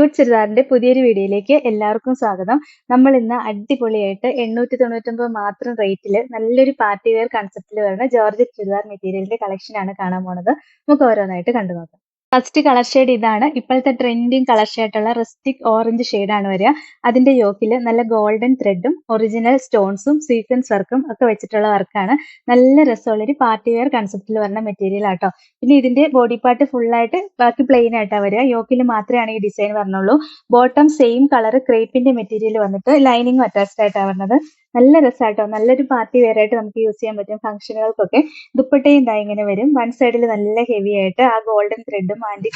Cute ചുരിദാറിന്റെ പുതിയൊരു വീഡിയോയിലേക്ക് എല്ലാവർക്കും സ്വാഗതം. നമ്മൾ ഇന്ന് അടിപൊളിയായിട്ട് എണ്ണൂറ്റി തൊണ്ണൂറ്റൊമ്പത് മാത്രം റേറ്റിൽ നല്ലൊരു പാർട്ടി വെയർ കൺസെപ്റ്റിൽ വരുന്ന ജോർജറ്റ് ചുരിദാർ മെറ്റീരിയലിന്റെ കളക്ഷൻ ആണ് കാണാൻ പോണത്. നമുക്ക് ഓരോന്നായിട്ട് കണ്ടു നോക്കാം ഫസ്റ്റ് കളർ ഷെയ്ഡ് ഇതാണ്. ഇപ്പോഴത്തെ ട്രെൻഡിങ് കളർ ഷെയ്ഡുള്ള റസ്റ്റിക് ഓറഞ്ച് ആണ് വരിക. അതിന്റെ യോക്കിൽ നല്ല ഗോൾഡൻ ത്രെഡും ഒറിജിനൽ സ്റ്റോൺസും സീക്വൻസ് വർക്കും ഒക്കെ വെച്ചിട്ടുള്ള വർക്കാണ് നല്ല രസമുള്ളൊരു പാർട്ടി വെയർ കൺസെപ്റ്റിൽ വരുന്ന മെറ്റീരിയൽ ആട്ടോ. പിന്നെ ഇതിന്റെ ബോഡി പാർട്ട് ഫുൾ ആയിട്ട് ബാക്കി പ്ലെയിൻ ആയിട്ടാണ് വരിക. യോക്കിൽ മാത്രമാണ് ഈ ഡിസൈൻ വരണുള്ളൂ. ബോട്ടം സെയിം കളർ ക്രേപ്പിന്റെ മെറ്റീരിയൽ വന്നിട്ട് ലൈനിങ് അറ്റാച്ച്ഡ് ആയിട്ടാണ് വരുന്നത് നല്ല രസമാട്ടോ നല്ലൊരു പാർട്ടി വെയർ ആയിട്ട് നമുക്ക് യൂസ് ചെയ്യാൻ പറ്റും ഫംഗ്ഷനുകൾക്കൊക്കെ ദുപ്പട്ടയും ഇതാ ഇങ്ങനെ വരും. വൺ സൈഡിൽ നല്ല ഹെവി ആയിട്ട് ആ ഗോൾഡൻ ത്രെഡും ആന്റി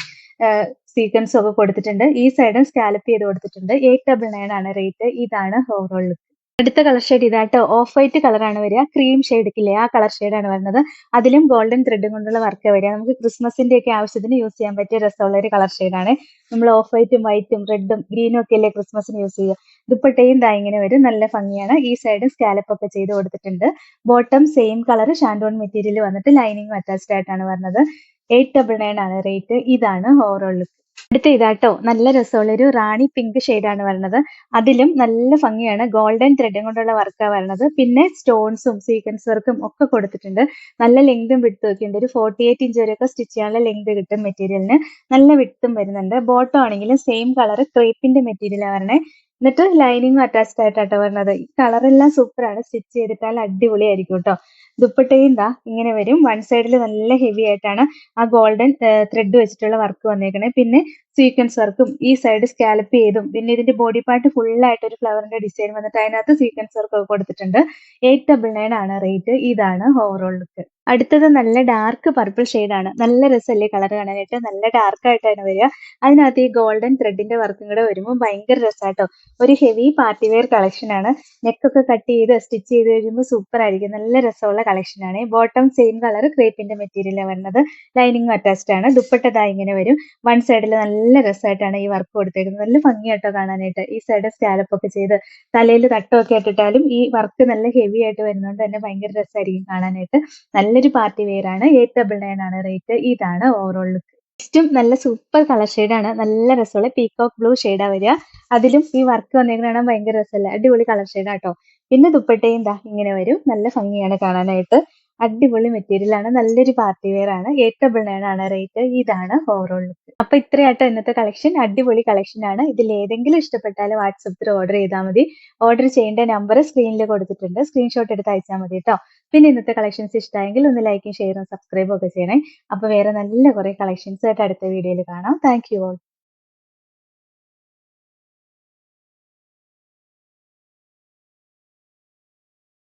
സീക്വൻസും ഒക്കെ കൊടുത്തിട്ടുണ്ട്. ഈ സൈഡും സ്കാലപ്പ് ചെയ്ത് കൊടുത്തിട്ടുണ്ട്. എയ്റ്റ് ഡബിൾ നയൻ ആണ് റേറ്റ് ഇതാണ് ഓവറോൾ ലുക്ക് അടുത്ത കളർ ഷെയ്ഡ് ഇതായിട്ട് ഓഫ് വൈറ്റ് കളറാണ് വരിക. ക്രീം ഷെയ്ഡ് ഇല്ലേ? ആ കളർ ഷെയ്ഡാണ് വരുന്നത്. അതിലും ഗോൾഡൻ ത്രെഡും കൊണ്ടുള്ള വർക്ക് വരിക. നമുക്ക് ക്രിസ്മസിന്റെ ഒക്കെ ആവശ്യത്തിന് യൂസ് ചെയ്യാൻ പറ്റിയ രസമുള്ള ഒരു കളർ ഷെയ്ഡാണ് നമ്മൾ ഓഫ് വൈറ്റും വൈറ്റും റെഡും ഗ്രീനും ഒക്കെ അല്ലേ ക്രിസ്മസിന് യൂസ് ചെയ്യുക. ദുപ്പട്ടയും ദാ ഇങ്ങനെ വരും നല്ല ഭംഗിയാണ്. ഈ സൈഡ് സ്കാലപ്പ് ഒക്കെ ചെയ്ത് കൊടുത്തിട്ടുണ്ട്. ബോട്ടം സെയിം കളർ ഷാൻഡോൺ മെറ്റീരിയൽ വന്നിട്ട് ലൈനിങ് അറ്റാച്ച്ഡ് ആയിട്ടാണ് വരുന്നത്. എയ്റ്റ് ഡബിൾ നയൻ ആണ് റേറ്റ് ഇതാണ് ഓവറോൾ ലുക്ക് അടുത്ത ഇതാട്ടോ. നല്ല രസമുള്ള ഒരു റാണി പിങ്ക് ആണ് വരുന്നത്. അതിലും നല്ല ഭംഗിയാണ്. ഗോൾഡൻ ത്രെഡും കൊണ്ടുള്ള വർക്കാണ് വരുന്നത്. പിന്നെ സ്റ്റോൺസും സീക്വൻസ് വർക്കും ഒക്കെ കൊടുത്തിട്ടുണ്ട്. നല്ല ലെങ്തും വിട്ടും ഒക്കെ ഒരു ഫോർട്ടി എയ്റ്റ് ഇഞ്ച് വരെയൊക്കെ സ്റ്റിച്ച് ചെയ്യാനുള്ള ലെങ്ത് കിട്ടും മെറ്റീരിയലിന് നല്ല വിട്ടും വരുന്നുണ്ട്. ബോട്ടം ആണെങ്കിലും സെയിം കളർ ക്രേപ്പിന്റെ മെറ്റീരിയലാണ് വരണേ. എന്നിട്ട് ലൈനിങ്ങും അറ്റാച്ച്ഡ് ആയിട്ടാട്ടോ വരുന്നത് ഈ കളറെല്ലാം സൂപ്പറാണ് സ്റ്റിച്ച് ചെയ്തിട്ടാൽ അടിപൊളിയായിരിക്കും കേട്ടോ ദുപ്പട്ടയും ദാ ഇങ്ങനെ വരും. വൺ സൈഡിൽ നല്ല ഹെവി ആയിട്ടാണ് ആ ഗോൾഡൻ ത്രെഡ് വെച്ചിട്ടുള്ള വർക്ക് വന്നേക്കണേ. പിന്നെ സീക്വൻസ് വർക്കും ഈ സൈഡ് സ്കാലപ്പ് ചെയ്തും പിന്നെ ഇതിന്റെ ബോഡി പാർട്ട് ഫുൾ ആയിട്ട് ഒരു ഫ്ലവറിന്റെ ഡിസൈൻ വന്നിട്ട് അതിനകത്ത് സീക്വൻസ് വർക്ക് കൊടുത്തിട്ടുണ്ട്. എയ്റ്റ് ഡബിൾ നയൻ ആണ് റേറ്റ് ഇതാണ് ഓവറോൾ ലുക്ക് അടുത്തത് നല്ല ഡാർക്ക് പർപ്പിൾ ആണ്. നല്ല രസമല്ലേ കളർ കാണാനായിട്ട്? നല്ല ഡാർക്ക് ആയിട്ടാണ് വരിക. അതിനകത്ത് ഈ ഗോൾഡൻ ത്രെഡിന്റെ വർക്കും കൂടെ വരുമ്പോൾ ഭയങ്കര രസമാട്ടോ ഒരു ഹെവി പാർട്ടി വെയർ കളക്ഷൻ ആണ്. നെക്കൊക്കെ കട്ട് ചെയ്ത് സ്റ്റിച്ച് ചെയ്ത് കഴിയുമ്പോൾ സൂപ്പർ ആയിരിക്കും. നല്ല രസമുള്ള കളക്ഷൻ ആണ്. ബോട്ടം സെയിം കളർ ക്രേപ്പിന്റെ മെറ്റീരിയൽ വരുന്നത്. ലൈനിങ് അറ്റാച്ച്ഡ് ആണ്. ദുപ്പട്ടതാ ഇങ്ങനെ വരും. വൺ സൈഡിൽ നല്ല രസമായിട്ടാണ് ഈ വർക്ക് കൊടുത്തേക്കുന്നത്. നല്ല ഭംഗിയായിട്ടോ കാണാനായിട്ട്. ഈ സൈഡ് സ്കാലപ്പ് ഒക്കെ ചെയ്ത് തലയിൽ തട്ടമൊക്കെ ഇട്ടിട്ടാലും ഈ വർക്ക് നല്ല ഹെവി ആയിട്ട് വരുന്നതുകൊണ്ട് തന്നെ ഭയങ്കര രസമായിരിക്കും കാണാനായിട്ട്. നല്ലൊരു പാർട്ടി വെയർ ആണ്. എയ്റ്റ് ഡബിൾ നയൻ ആണ് റേറ്റ് ഇതാണ് ഓവറോൾ ലുക്ക് നെക്സ്റ്റും നല്ല സൂപ്പർ കളർ ആണ്. നല്ല രസമുള്ള പീകോക്ക് ബ്ലൂ ഷെയ്ഡാ വരിക. അതിലും ഈ വർക്ക് വന്നേക്കുന്ന കാണാൻ ഭയങ്കര രസമല്ലേ? അടിപൊളി കളർ ഷെയ്ഡാട്ടോ പിന്നെ ദുപ്പട്ടയും ദാ ഇങ്ങനെ വരും. നല്ല ഭംഗിയാണ് കാണാനായിട്ട്. അടിപൊളി മെറ്റീരിയൽ ആണ്. നല്ലൊരു പാർട്ടി വെയർ ആണ്. എയ്റ്റ് ഡബിൾ നയൻ ആണ് റേറ്റ് ഇതാണ് ഓവറോൾ ലുക്ക് അപ്പൊ ഇത്രയാട്ടോ ഇന്നത്തെ കളക്ഷൻ അടിപൊളി കളക്ഷൻ ആണ്. ഇതിൽ ഏതെങ്കിലും ഇഷ്ടപ്പെട്ടാൽ വാട്സപ്പിൽ ഓർഡർ ചെയ്താൽ മതി. ഓർഡർ ചെയ്യേണ്ട നമ്പർ സ്ക്രീനിൽ കൊടുത്തിട്ടുണ്ട്. സ്ക്രീൻഷോട്ട് എടുത്ത് അയച്ചാൽ മതി കേട്ടോ പിന്നെ ഇന്നത്തെ കളക്ഷൻസ് ഇഷ്ടമായെങ്കിൽ ഒന്ന് ലൈക്കും ഷെയറും സബ്സ്ക്രൈബും ഒക്കെ ചെയ്യണേ. അപ്പൊ വേറെ നല്ല കുറെ കളക്ഷൻസ് ആയിട്ട് അടുത്ത വീഡിയോയിൽ കാണാം. Thank you all